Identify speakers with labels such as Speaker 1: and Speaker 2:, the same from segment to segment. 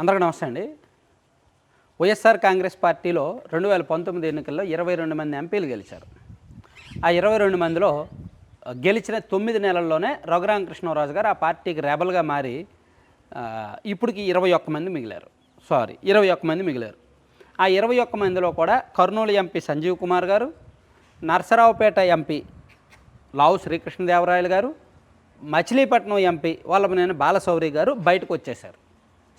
Speaker 1: అందరికీ నమస్తే అండి. వైఎస్ఆర్ కాంగ్రెస్ పార్టీలో రెండు వేల పంతొమ్మిది ఎన్నికల్లో ఇరవై రెండు మంది ఎంపీలు గెలిచారు. ఆ ఇరవై రెండు మందిలో గెలిచిన తొమ్మిది నెలల్లోనే రఘురామకృష్ణరాజు గారు ఆ పార్టీకి రెబల్గా మారి ఇప్పటికి ఇరవై ఒక్క మంది మిగిలారు. సారీ ఇరవై ఒక్క మంది మిగిలారు. ఆ ఇరవై ఒక్క మందిలో కూడా కర్నూలు ఎంపీ సంజీవ్ కుమార్ గారు నర్సరావుపేట ఎంపీ లావు శ్రీకృష్ణదేవరాయలు గారు మచిలీపట్నం ఎంపీ వాళ్ళ నేను బాలశౌరి గారు బయటకు వచ్చేశారు.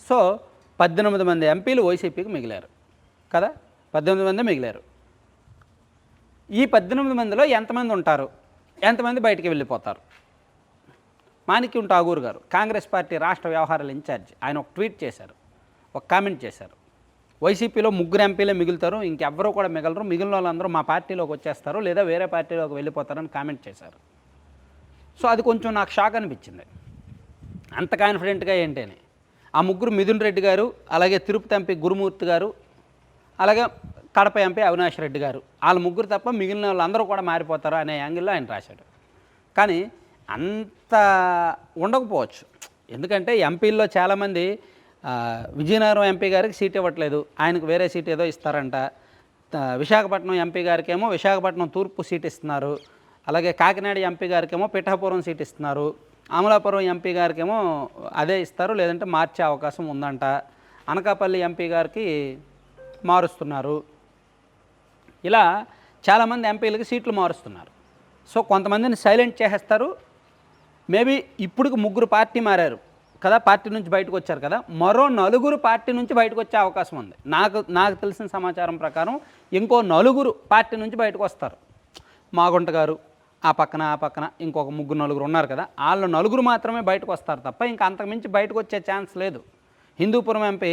Speaker 1: సో పద్దెనిమిది మంది ఎంపీలు వైసీపీకి మిగిలారు. కదా? పద్దెనిమిది మంది మిగిలారు. ఈ పద్దెనిమిది మందిలో ఎంతమంది ఉంటారు? ఎంతమంది బయటికి వెళ్ళిపోతారు? మాణిక్యం ఠాగూర్ గారు కాంగ్రెస్ పార్టీ రాష్ట్ర వ్యవహారాల ఇన్ఛార్జ్ ఆయన ఒక ట్వీట్ చేశారు ఒక కామెంట్ చేశారు. వైసీపీలో ముగ్గురు ఎంపీలే మిగులుతారు ఇంకెవ్వరూ కూడా మిగలరు మిగిలిన వాళ్ళందరూ మా పార్టీలోకి వచ్చేస్తారు లేదా వేరే పార్టీలోకి వెళ్ళిపోతారని కామెంట్ చేశారు. సో అది కొంచెం నాకు షాక్ అనిపించింది. అంత కాన్ఫిడెంట్గా ఏంటని ఆ ముగ్గురు మిథున్ రెడ్డి గారు అలాగే తిరుపతి ఎంపీ గురుమూర్తి గారు అలాగే కడప ఎంపీ అవినాష్ రెడ్డి గారు. వాళ్ళ ముగ్గురు తప్ప మిగిలిన వాళ్ళందరూ కూడా మారిపోతారు అనే యాంగిల్లో ఆయన రాశాడు. కానీ అంత ఉండకపోవచ్చు. ఎందుకంటే ఎంపీల్లో చాలామంది విజయనగరం ఎంపీ గారికి సీట్ ఇవ్వట్లేదు. ఆయనకు వేరే సీట్ ఏదో ఇస్తారంట. విశాఖపట్నం ఎంపీ గారికి ఏమో విశాఖపట్నం తూర్పు సీట్ ఇస్తున్నారు. అలాగే కాకినాడ ఎంపీ గారికి ఏమో పిఠాపురం సీట్ ఇస్తున్నారు. అమలాపురం ఎంపీ గారికి ఏమో అదే ఇస్తారు లేదంటే మార్చే అవకాశం ఉందంట. అనకాపల్లి ఎంపీ గారికి మారుస్తున్నారు. ఇలా చాలామంది ఎంపీలకి సీట్లు మారుస్తున్నారు. సో కొంతమందిని సైలెంట్ చేసేస్తారు. మేబీ ఇప్పటికి ముగ్గురు పార్టీ మారారు కదా పార్టీ నుంచి బయటకు వచ్చారు కదా మరో నలుగురు పార్టీ నుంచి బయటకు వచ్చే అవకాశం ఉంది. నాకు నాకు తెలిసిన సమాచారం ప్రకారం ఇంకో నలుగురు పార్టీ నుంచి బయటకు వస్తారు. మాగుంట గారు ఆ పక్కన ఆ పక్కన ఇంకొక ముగ్గురు నలుగురు ఉన్నారు కదా వాళ్ళు నలుగురు మాత్రమే బయటకు వస్తారు తప్ప ఇంకా అంతకుమించి బయటకు వచ్చే ఛాన్స్ లేదు. హిందూపురం ఎంపీ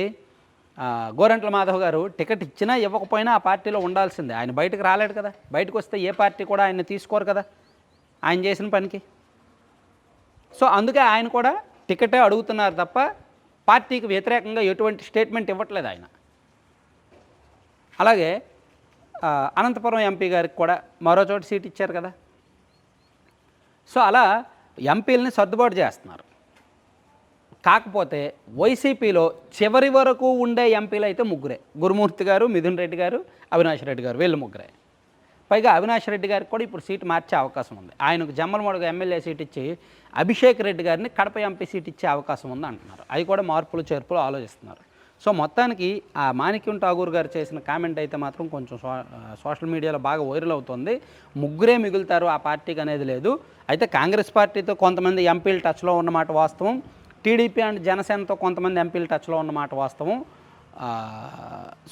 Speaker 1: గోరంట్ల మాధవ్ గారు టికెట్ ఇచ్చినా ఇవ్వకపోయినా ఆ పార్టీలో ఉండాల్సిందే. ఆయన బయటకు రాలేడు కదా బయటకు వస్తే ఏ పార్టీ కూడా ఆయన తీసుకోరు కదా ఆయన చేసిన పనికి. సో అందుకే ఆయన కూడా టికెటే అడుగుతున్నారు తప్ప పార్టీకి వ్యతిరేకంగా ఎటువంటి స్టేట్మెంట్ ఇవ్వట్లేదు ఆయన. అలాగే అనంతపురం ఎంపీ గారికి కూడా మరో చోట సీట్ ఇచ్చారు కదా సో అలా ఎంపీలని సర్దుబాటు చేస్తున్నారు. కాకపోతే వైసీపీలో చివరి వరకు ఉండే ఎంపీలు అయితే ముగ్గురే. గురుమూర్తి గారు మిథున్ రెడ్డి గారు అవినాష్ రెడ్డి గారు వీళ్ళు ముగ్గురే. పైగా అవినాష్ రెడ్డి గారికి కూడా ఇప్పుడు సీటు మార్చే అవకాశం ఉంది. ఆయనకు జమ్మలమడుగు ఎమ్మెల్యే సీట్ ఇచ్చి అభిషేక్ రెడ్డి గారిని కడప ఎంపీ సీట్ ఇచ్చే అవకాశం ఉంది అంటున్నారు. అవి కూడా మార్పులు చేర్పులు ఆలోచిస్తున్నారు. సో మొత్తానికి ఆ మాణిక్యం ఠాగూర్ గారు చేసిన కామెంట్ అయితే మాత్రం కొంచెం సోషల్ మీడియాలో బాగా వైరల్ అవుతుంది. ముగ్గురే మిగులుతారు ఆ పార్టీకి అనేది లేదు. అయితే కాంగ్రెస్ పార్టీతో కొంతమంది ఎంపీలు టచ్లో ఉన్నమాట వాస్తవం. టీడీపీ అండ్ జనసేనతో కొంతమంది ఎంపీలు టచ్లో ఉన్నమాట వాస్తవం.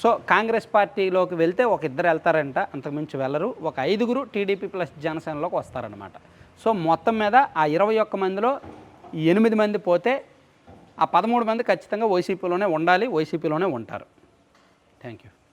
Speaker 1: సో కాంగ్రెస్ పార్టీలోకి వెళ్తే ఒక ఇద్దరు వెళ్తారంట అంతకుమించి వెళ్ళరు. ఒక ఐదుగురు టీడీపీ ప్లస్ జనసేనలోకి వస్తారనమాట సో మొత్తం మీద ఆ ఇరవై ఒక్క మందిలో ఎనిమిది మంది పోతే ఆ పదమూడు మంది ఖచ్చితంగా వైసీపీలోనే ఉండాలి వైసీపీలోనే ఉంటారు. Thank you